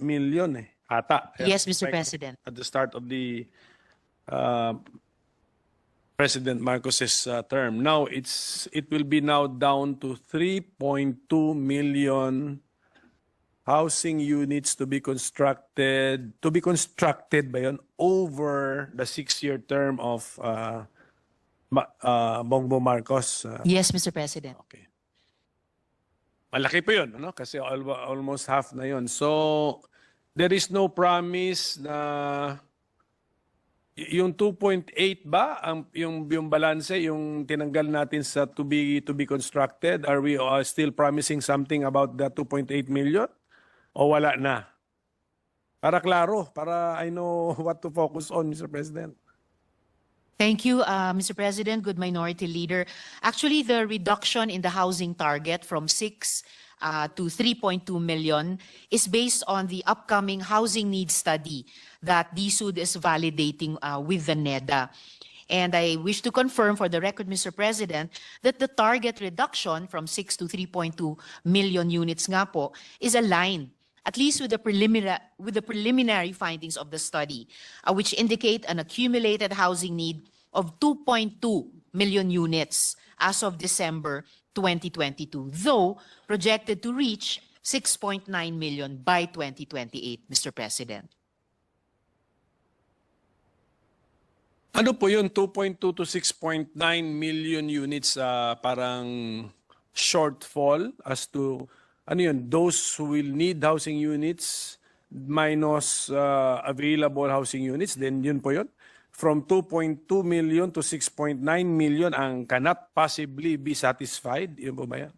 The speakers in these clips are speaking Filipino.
million eh. Ata. Yes, Mr. Like, President. At the start of the uh, President Marcos's uh, term. Now it's it will be now down to 3.2 million housing units to be constructed to be constructed ba yun over the six-year term of uh, Ma- uh, Bongbong Marcos. uh, Yes, Mr. President. Okay. Malaki po yun, ano? Kasi al- almost half na yun. So, there is no promise na yung 2.8 ba ang yung yung balance yung tinanggal natin sa to be to be constructed are we uh, still promising something about the 2.8 million o wala na para klaro para I know what to focus on Mr. President Thank you, uh, Mr. President, good minority leader. Actually, the reduction in the housing target from 6 uh, to 3.2 million is based on the upcoming housing needs study that DSUD is validating uh, with the NEDA. And I wish to confirm for the record, Mr. President, that the target reduction from 6 to 3.2 million units nga po is aligned at least with the preliminary with the preliminary findings of the study, uh, which indicate an accumulated housing need of 2.2 million units as of December 2022, though projected to reach 6.9 million by 2028, Mr. President. Ano po yun? 2.2 to 6.9 million units ah, parang shortfall as to ano yun? Those who will need housing units minus ah, available housing units, then yun po yun? From 2.2 million to 6.9 million ang cannot possibly be satisfied. Yun po ba yan?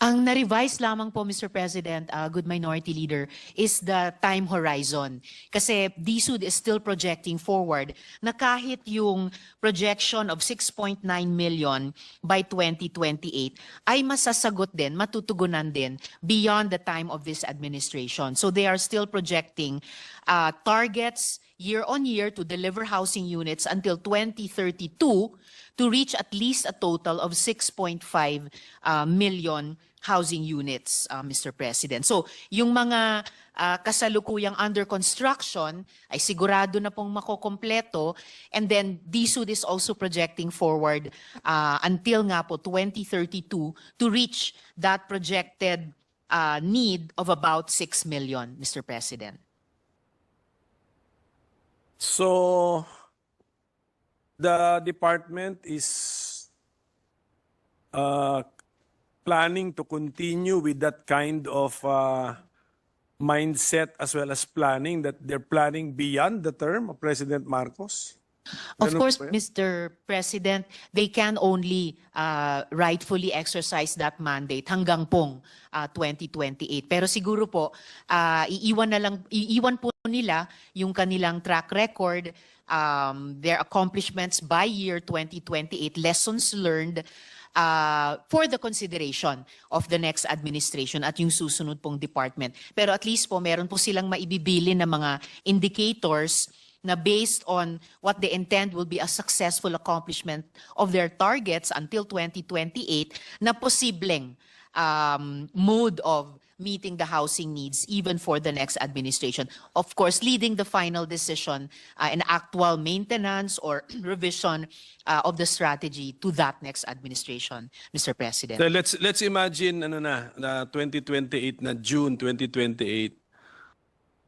Ang na-revise lamang po, Mr. President, uh, good minority leader, is the time horizon. Kasi DSUD is still projecting forward na kahit yung projection of 6.9 million by 2028 ay masasagot din, matutugunan din beyond the time of this administration. So they are still projecting uh, targets year on year to deliver housing units until 2032 to reach at least a total of 6.5 uh, million housing units, uh, Mr. President. So, yung mga uh, kasalukuyang under construction ay sigurado na pong makokompleto and then DSUD is also projecting forward uh, until nga po 2032 to reach that projected uh, need of about 6 million, Mr. President. So, the department is uh, planning to continue with that kind of uh, mindset as well as planning that they're planning beyond the term of President Marcos. Of Ganun course? Mr. President, they can only uh, rightfully exercise that mandate hanggang pong uh, 2028. Pero siguro po, uh, iiwan na lang, iiwan po nila yung kanilang track record, um, their accomplishments by year 2028, lessons learned uh, for the consideration of the next administration at yung susunod pong department. Pero at least po, meron po silang maibibili na mga indicators na based on what they intend will be a successful accomplishment of their targets until 2028 na posibleng um, mode of meeting the housing needs even for the next administration. Of course, leading the final decision uh, and actual maintenance or revision uh, of the strategy to that next administration, Mr. President. So let's let's imagine ano na, na 2028 na June 2028.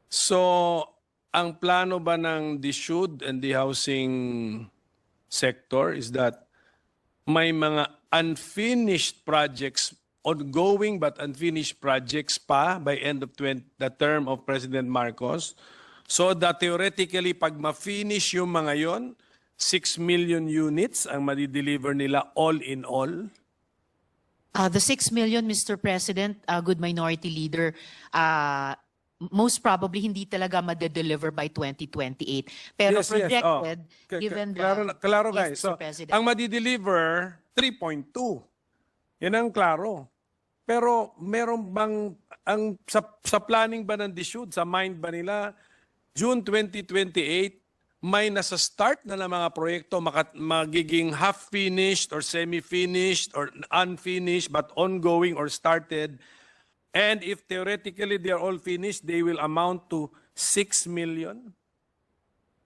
So ang plano ba ng DSUD and the housing sector is that may mga unfinished projects ongoing but unfinished projects pa by end of 20, the term of President Marcos so that theoretically pag ma-finish yung mga yon 6 million units ang madi-deliver nila all in all Uh, the 6 million, Mr. President, uh, good minority leader, uh, most probably hindi talaga madedeliver by 2028. Pero Yes, yes. Oh. projected, K- given the... klaro, klaro Yes, guys. Mr. So, President. ang madi-deliver 3.2. Yan ang klaro. Pero meron bang ang sa, sa planning ba ng DSUD, sa mind ba nila June 2028 may nasa start na ng mga proyekto makat, magiging half finished or semi finished or unfinished but ongoing or started And if theoretically they are all finished, they will amount to 6 million?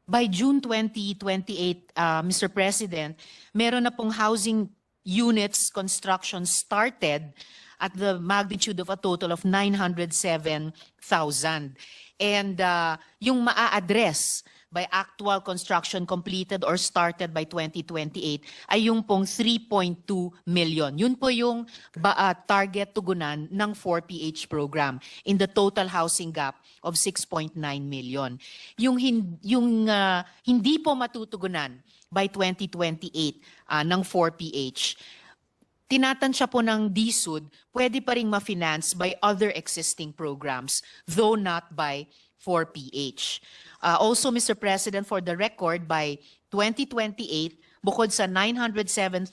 By June 2028, uh, Mr. President, meron na pong housing units construction started at the magnitude of a total of 907,000. And uh, yung maa-address by actual construction completed or started by 2028 ay yung pong 3.2 million. Yun po yung ba, uh, target tugunan ng 4PH program in the total housing gap of 6.9 million. Yung, hin- yung uh, hindi po matutugunan by 2028 uh, ng 4PH, tinatansya po ng DSUD, pwede pa rin ma-finance by other existing programs, though not by 4PH. Uh, also, Mr. President, for the record, by 2028, bukod sa 907,000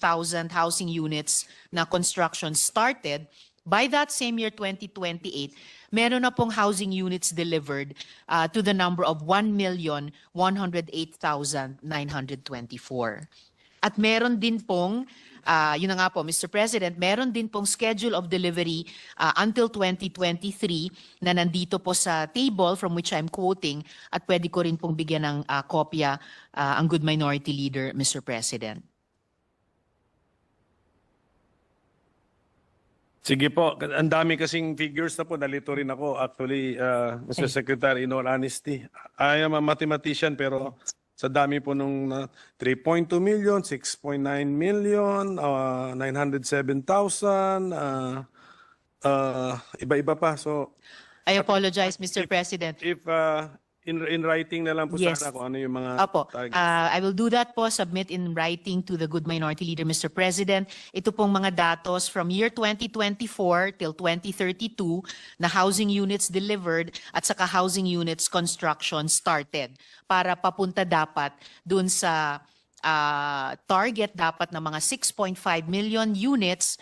housing units na construction started, by that same year, 2028, meron na pong housing units delivered uh, to the number of 1,108,924. At meron din pong, ah, yun na nga po, Mr. President, meron din pong schedule of delivery ah, until 2023 na nandito po sa table from which I'm quoting at pwede ko rin pong bigyan ng ah, kopya ah, ang good minority leader, Mr. President. Sige po, ang dami kasing figures na po, nalito rin ako. Actually, uh, Mr. Secretary, in all honesty, I am a mathematician pero sa dami po nung uh, 3.2 million, 6.9 million, uh, 907,000, uh, uh, iba-iba pa. So, I apologize, Mr. President. if uh, in, in writing na lang po Yes. sana kung ano yung mga Apo, targets. ah, I will do that po, submit in writing to the good minority leader, Mr. President. Ito pong mga datos from year 2024 till 2032 na housing units delivered at saka housing units construction started para papunta dapat dun sa ah, target dapat na mga 6.5 million units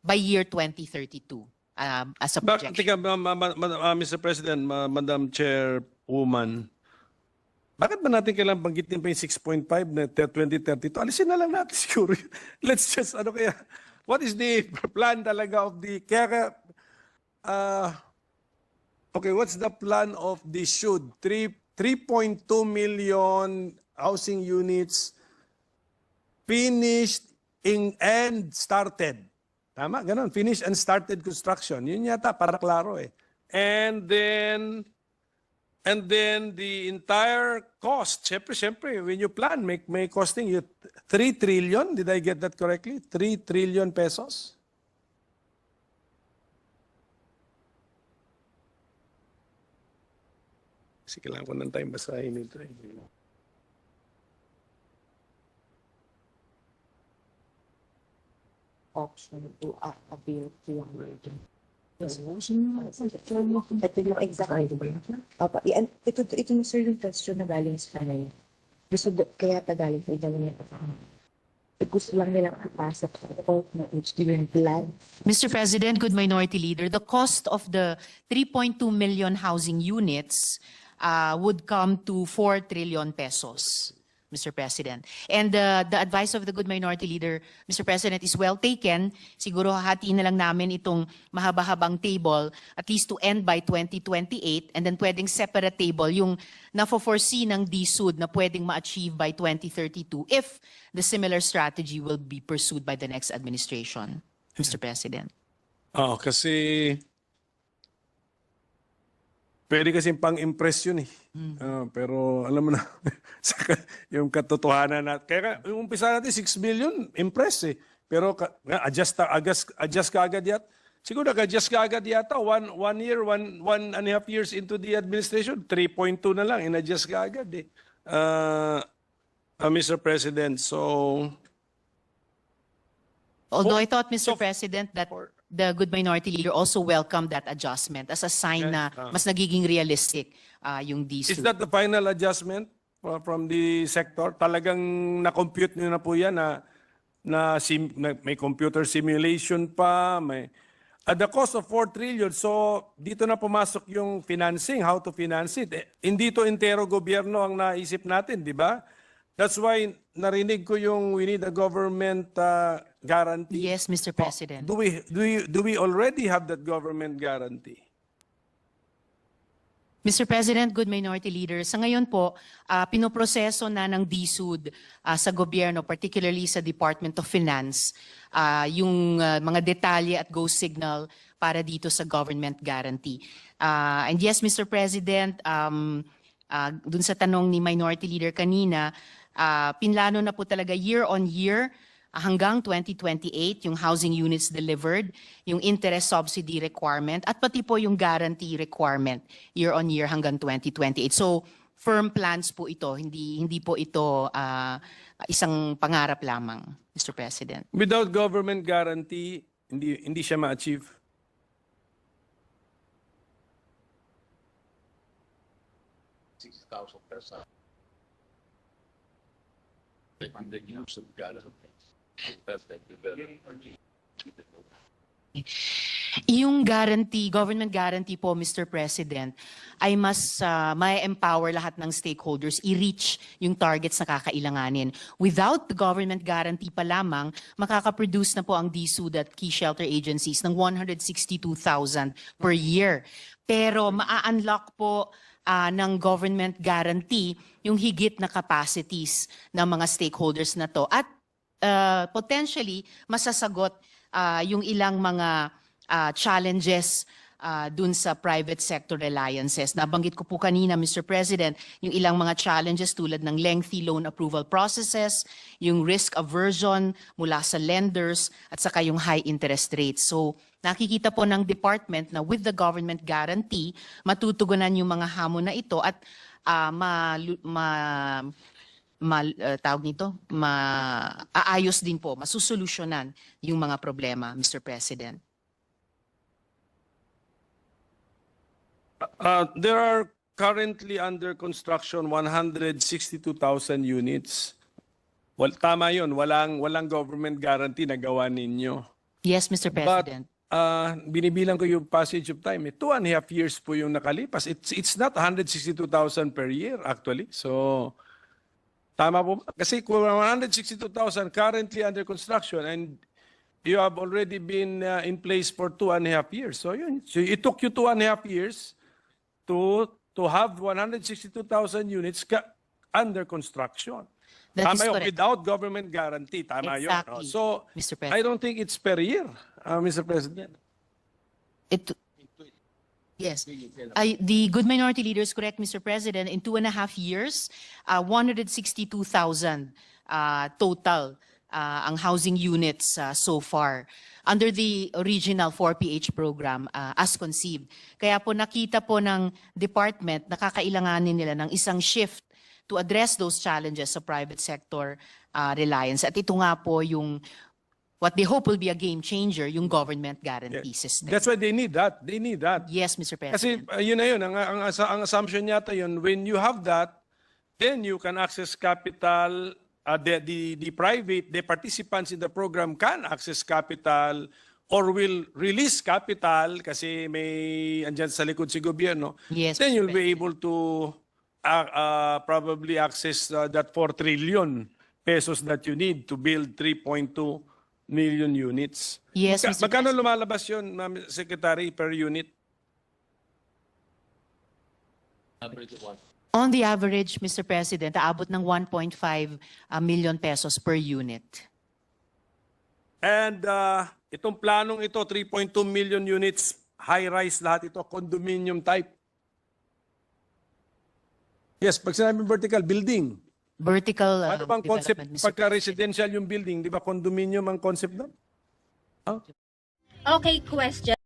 by year 2032 um, as a projection. tika, ma, ma, ma- ah, Mr. President, ma, Madam Chairwoman, bakit ba natin kailangan banggitin pa yung 6.5 na 2032? Alisin na lang natin siguro. Let's just, ano kaya, what is the plan talaga of the, kaya, ah, okay, what's the plan of the should? 3, 3.2 million housing units finished in, and started. Tama, ganun. Finished and started construction. Yun yata, para klaro eh. And then, and then the entire cost, syempre, syempre, when you plan, may, may costing you 3 trillion. Did I get that correctly? 3 trillion pesos? Kasi kailangan ko ng time basahin ito. option to appeal to yung resolution. Ito yung exact. Opo, yan, ito, ito na sir yung question na galing sa kanay. Gusto, kaya tagaling sa idaw niya. Gusto lang nilang ipasa sa court na yung plan. Mr. President, good minority leader, the cost of the 3.2 million housing units uh, would come to 4 trillion pesos, Mr. President. And uh, the advice of the good minority leader, Mr. President, is well taken. Siguro hahatiin na lang namin itong mahaba-habang table at least to end by 2028 and then pwedeng separate table yung na-foresee ng DSUD na pwedeng ma-achieve by 2032 if the similar strategy will be pursued by the next administration, Mr. President. Oo, kasi pwede kasi pang-impress yun eh. Ah, pero alam mo na, sa ka- yung katotohanan na, kaya ka- yung umpisa natin 6 million, impress eh. Pero ka, nga, adjust, ta- adjust, adjust ka agad yat. Siguro nag-adjust ka agad yata, one, one year, one, one and a half years into the administration, 3.2 na lang, in-adjust ka agad eh. Ah, ah, Mr. President, so, Although I thought, Mr. so- President, that the good minority leader also welcomed that adjustment as a sign na mas nagiging realistic uh, yung Is DSUD. that the final adjustment fro- from the sector? Talagang na-compute nyo na po yan na, na, sim, na may computer simulation pa, may at the cost of 4 trillion. So dito na pumasok yung financing, how to finance it. Eh, hindi to entero gobyerno ang naisip natin, di ba? That's why narinig ko yung we need a government uh, guarantee. Yes, Mr. President. Do we do we do we already have that government guarantee? Mr. President, good minority leader, sa ngayon po, ah, pinoproseso na ng DSUD ah, sa gobyerno, particularly sa Department of Finance, ah, yung ah, mga detalye at go signal para dito sa government guarantee. Ah, and yes, Mr. President, um, ah, dun sa tanong ni minority leader kanina, ah, pinlano na po talaga year on year hanggang 2028 yung housing units delivered, yung interest subsidy requirement, at pati po yung guarantee requirement year on year hanggang 2028. So, firm plans po ito, hindi hindi po ito ah, isang pangarap lamang, Mr. President. Without government guarantee, hindi hindi siya ma-achieve. Thousand percent. The use of God. Yung guarantee, government guarantee po, Mr. President, ay mas ah, may empower lahat ng stakeholders i-reach yung targets na kakailanganin. Without the government guarantee pa lamang, makakaproduce na po ang DSUD at key shelter agencies ng 162,000 per year. Pero maa-unlock po ah, ng government guarantee yung higit na capacities ng mga stakeholders na to. At uh, potentially masasagot uh, yung ilang mga uh, challenges uh, dun sa private sector reliances. Nabanggit ko po kanina, Mr. President, yung ilang mga challenges tulad ng lengthy loan approval processes, yung risk aversion mula sa lenders, at saka yung high interest rates. So, nakikita po ng department na with the government guarantee, matutugunan yung mga hamon na ito at uh, ma, ma ma, uh, tawag nito, maaayos din po, masusolusyonan yung mga problema, Mr. President. Uh, there are currently under construction 162,000 units. Well, tama 'yon, walang walang government guarantee na gawa ninyo. Yes, Mr. But President. uh, binibilang ko yung passage of time. Eh, two and a half years po yung nakalipas. It's, it's not 162,000 per year actually. So, tama po. ba? Kasi kung 162,000 currently under construction and you have already been uh, in place for two and a half years. So, yun. So, it took you two and a half years to to have 162,000 units under construction. That Tama yun, correct. without government guarantee. Tama yun. Exactly, So, Mr. I President. don't think it's per year, uh, Mr. President. It, yes. I, the good minority leader is correct, Mr. President. In two and a half years, uh, 162,000 uh, total uh, ang housing units uh, so far under the original 4PH program uh, as conceived. Kaya po nakita po ng department na kakailanganin nila ng isang shift to address those challenges sa private sector uh, reliance. At ito nga po yung what they hope will be a game changer, yung government guarantee system. That's why they need that. They need that. Yes, Mr. Kasi President. uh, yun na yun, ang, ang, ang assumption yata yun, when you have that, then you can access capital, uh, the, the, the private, the participants in the program can access capital or will release capital kasi may andyan sa likod si gobyerno. Yes, Then you'll be able to uh, uh, probably access uh, that 4 trillion pesos that you need to build 3.2 million units. Yes, Magka- Mr. Magkano lumalabas yun, Ma'am Secretary, per unit? Average one. On the average, Mr. President, aabot ng 1.5 uh, million pesos per unit. And uh, itong planong ito, 3.2 million units, high-rise lahat ito, condominium type. Yes, pag sinabing vertical, building. Vertical uh, Ano bang concept Mr. pagka residential yung building? Di ba condominium ang concept doon? Okay, question.